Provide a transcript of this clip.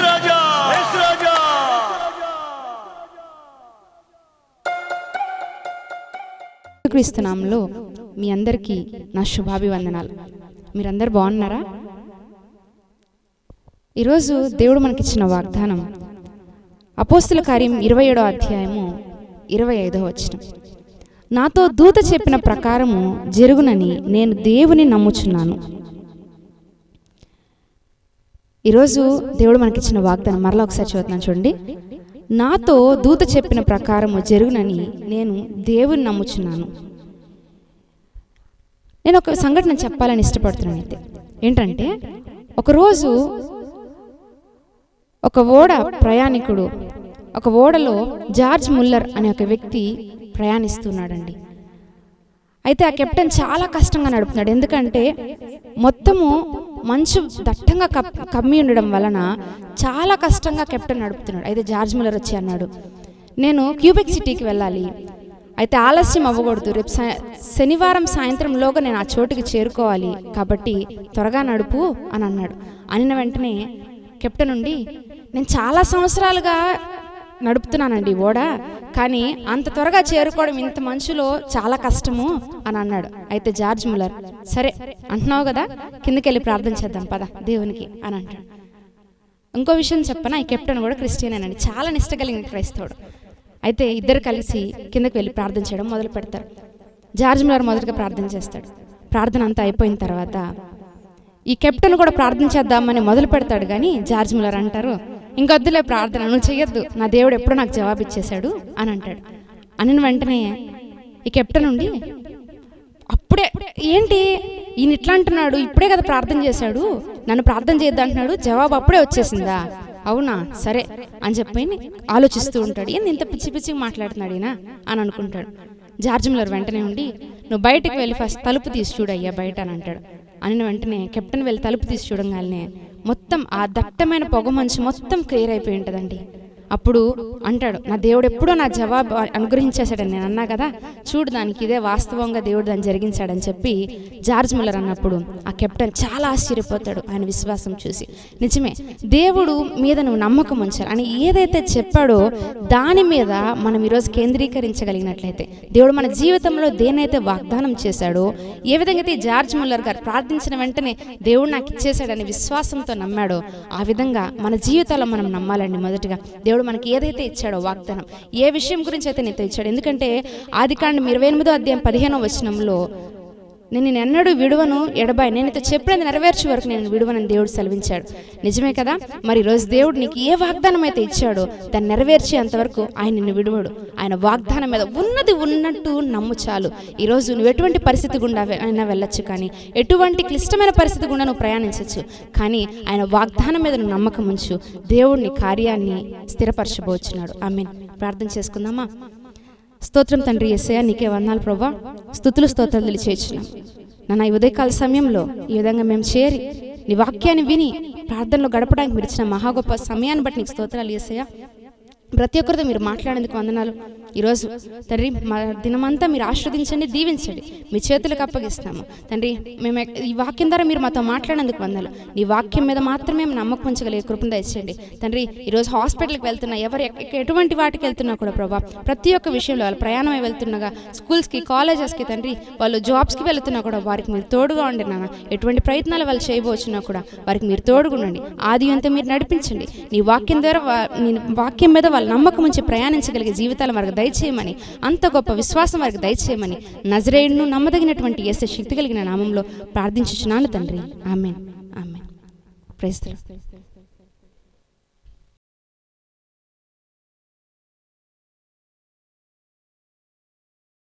క్రీస్తునాంలో క్రీస్తునామంలో మీ అందరికీ నా శుభాభివందనాలు. మీరందరు బాగున్నారా? ఈరోజు దేవుడు మనకిచ్చిన వాగ్దానం అపోస్తుల కార్యం ఇరవై ఏడో అధ్యాయము ఇరవై ఐదో వచ్చిన నాతో దూత చెప్పిన ప్రకారము జరుగునని నేను దేవుని నమ్ముచున్నాను. ఈరోజు దేవుడు మనకిచ్చిన వాగ్దానం మరలా ఒకసారి చదువుతున్నాను చూడండి. నాతో దూత చెప్పిన ప్రకారము జరుగునని నేను దేవుని నమ్ముచున్నాను. నేను ఒక సంఘటన చెప్పాలని ఇష్టపడుతున్నాను అయితే. ఏంటంటే ఒకరోజు ఒక ఓడ ప్రయాణికుడు ఒక ఓడలో జార్జ్ ముల్లర్ అనే ఒక వ్యక్తి ప్రయాణిస్తున్నాడండి. అయితే ఆ కెప్టెన్ చాలా కష్టంగా నడుపుతున్నాడు. ఎందుకంటే మొత్తము మంచు దట్టంగా కప్ కమ్మి ఉండడం వలన చాలా కష్టంగా కెప్టెన్ నడుపుతున్నాడు. అయితే జార్జ్ మిల్లర్ వచ్చి అన్నాడు నేను క్యూబెక్ సిటీకి వెళ్ళాలి. అయితే ఆలస్యం అవ్వకూడదు. రేపు సా శనివారం సాయంత్రంలోగా నేను ఆ చోటుకి చేరుకోవాలి. కాబట్టి త్వరగా నడుపు అని అన్నాడు. అనిన వెంటనే కెప్టెన్ ఉండి నేను చాలా సంవత్సరాలుగా నడుపుతున్నానండి ఓడ. కానీ అంత త్వరగా చేరుకోవడం ఇంత మనుషులో చాలా కష్టము అని అన్నాడు. అయితే జార్జ్ ముల్లర్ సరే అంటున్నావు కదా కిందకి వెళ్ళి ప్రార్థన చేద్దాం పద దేవునికి అని అంటాడు. ఇంకో విషయం చెప్పనా ఈ కెప్టెన్ కూడా క్రిస్టియనేనండి చాలా నిష్ట కలిగిన క్రైస్తవుడు. అయితే ఇద్దరు కలిసి కిందకి వెళ్ళి ప్రార్థన చేయడం మొదలు పెడతారు. జార్జ్ ముల్లర్ మొదటగా ప్రార్థన చేస్తాడు. ప్రార్థన అంతా అయిపోయిన తర్వాత ఈ కెప్టెన్ కూడా ప్రార్థన చేద్దామని మొదలు పెడతాడు. కానీ జార్జ్ ముల్లర్ అంటారు ఇంకొద్దులే ప్రార్థన నువ్వు చెయ్యొద్దు. నా దేవుడు ఎప్పుడో నాకు జవాబు ఇచ్చేశాడు అని అంటాడు. అని వెంటనే ఈ కెప్టెన్ ఉండి అప్పుడే ఏంటి? ఈయన ఇట్లా అంటున్నాడు ఇప్పుడే కదా ప్రార్థన చేశాడు నన్ను ప్రార్థన చేద్దంటున్నాడు జవాబు అప్పుడే వచ్చేసిందా? అవునా? సరే అని చెప్పి ఆలోచిస్తూ ఉంటాడు. ఏంది ఇంత పిచ్చి పిచ్చిగా మాట్లాడుతున్నాడు ఈయన అని అనుకుంటాడు. జార్జ్ మిల్లర్ వెంటనే ఉండి నువ్వు బయటకు వెళ్ళి ఫస్ట్ తలుపు తీసి చూడయ్యా బయట అని అంటాడు. అని వెంటనే కెప్టెన్ వెళ్ళి తలుపు తీసి చూడంగానే మొత్తం ఆ దట్టమైన పొగ మంచు మొత్తం క్లియర్ అయిపోయి ఉంటుందండి. అప్పుడు అంటాడు నా దేవుడు ఎప్పుడో నా జవాబు అనుగ్రహించేశాడని నేను అన్నా కదా చూడు దానికి ఇదే వాస్తవంగా దేవుడు దాన్ని జరిగించాడని చెప్పి జార్జ్ ముల్లర్ అన్నప్పుడు ఆ కెప్టెన్ చాలా ఆశ్చర్యపోతాడు ఆయన విశ్వాసం చూసి. నిజమే దేవుడు మీద నువ్వు నమ్మకం ఉంచాలి అని ఏదైతే చెప్పాడో దాని మీద మనం ఈరోజు కేంద్రీకరించగలిగినట్లయితే దేవుడు మన జీవితంలో దేనైతే వాగ్దానం చేశాడో ఏ విధంగా అయితే జార్జ్ ముల్లర్ గారు ప్రార్థించిన వెంటనే దేవుడు నాకు ఇచ్చేశాడని విశ్వాసంతో నమ్మాడో ఆ విధంగా మన జీవితాల్లో మనం నమ్మాలండి మొదటిగా. దేవుడు మనకి ఏదైతే ఇచ్చాడో వాగ్దానం ఏ విషయం గురించి అయితే నీతో ఇచ్చాడు? ఎందుకంటే ఆది కాండం ఇరవై ఎనిమిదో అధ్యాయం పదిహేనో వచనంలో నేను నేను ఎన్నడూ విడువను ఎడబాయి. నేను ఇతో చెప్పినది నెరవేర్చే వరకు నేను విడువనని దేవుడు సెలవించాడు. నిజమే కదా? మరి ఈరోజు దేవుడు నీకు ఏ వాగ్దానం అయితే ఇచ్చాడో దాన్ని నెరవేర్చేంతవరకు ఆయన నిన్ను విడువడు. ఆయన వాగ్దానం మీద ఉన్నది ఉన్నట్టు నమ్ము చాలు. ఈరోజు నువ్వు ఎటువంటి పరిస్థితి గుండా అయినా వెళ్ళొచ్చు కానీ ఎటువంటి క్లిష్టమైన పరిస్థితి గుండా నువ్వు ప్రయాణించవచ్చు కానీ ఆయన వాగ్దానం మీద నువ్వు నమ్మకం ఉంచు. దేవుడిని కార్యాన్ని స్థిరపరచబోచున్నాడు. మీన్ ప్రార్థన చేసుకుందామా? స్తోత్రం తండ్రి ఎస్ఐ నీకే వందాలు ప్రభా. స్థుతులు స్తోత్రాలు తెలియచేస్తున్నాం నన్ను ఈ ఉదయకాల సమయంలో ఈ విధంగా మేము చేరి నీ వాక్యాన్ని విని ప్రార్థనలో గడపడానికి మీరు ఇచ్చిన మహా గొప్ప సమయాన్ని బట్టి నీకు స్తోత్రాలు వేసాయా ప్రతి ఒక్కరితో మీరు మాట్లాడేందుకు వందనాలు. ఈరోజు తండ్రి మా దినమంతా మీరు ఆస్వాదించండి దీవించండి. మీ చేతులకు అప్పగిస్తాము. తండ్రి మేము ఈ వాక్యం ద్వారా మీరు మాతో మాట్లాడేందుకు వందలు నీ వాక్యం మీద మాత్రమే నమ్మకం ఉంచగలిగే కృపను దయచేయండి. తండ్రి ఈరోజు హాస్పిటల్కి వెళ్తున్నా ఎవరు ఎటువంటి వాటికి వెళ్తున్నా కూడా ప్రభా ప్రతి ఒక్క విషయంలో వాళ్ళు ప్రయాణమై వెళ్తున్నాగా స్కూల్స్కి కాలేజెస్కి తండ్రి వాళ్ళు జాబ్స్కి వెళ్తున్నా కూడా వారికి మీరు తోడుగా ఉండి నాన్న. ఎటువంటి ప్రయత్నాలు వాళ్ళు చేయబోచున్నా కూడా వారికి మీరు తోడుగా ఉండండి. ఆది అంతా మీరు నడిపించండి. నీ వాక్యం ద్వారా నీ వాక్యం మీద వాళ్ళ నమ్మకం ఉంచి ప్రయాణించగలిగే జీవితాల మార్గం దయచేయమని అంత గొప్ప విశ్వాసం వారికి దయచేయమని నజరేయుడును నమ్మదగినటువంటి ఏసే శక్తి కలిగిన నామంలో ప్రార్థించుచున్నాను తండ్రి. ఆమెన్. ఆమెన్. ప్రైస్తలు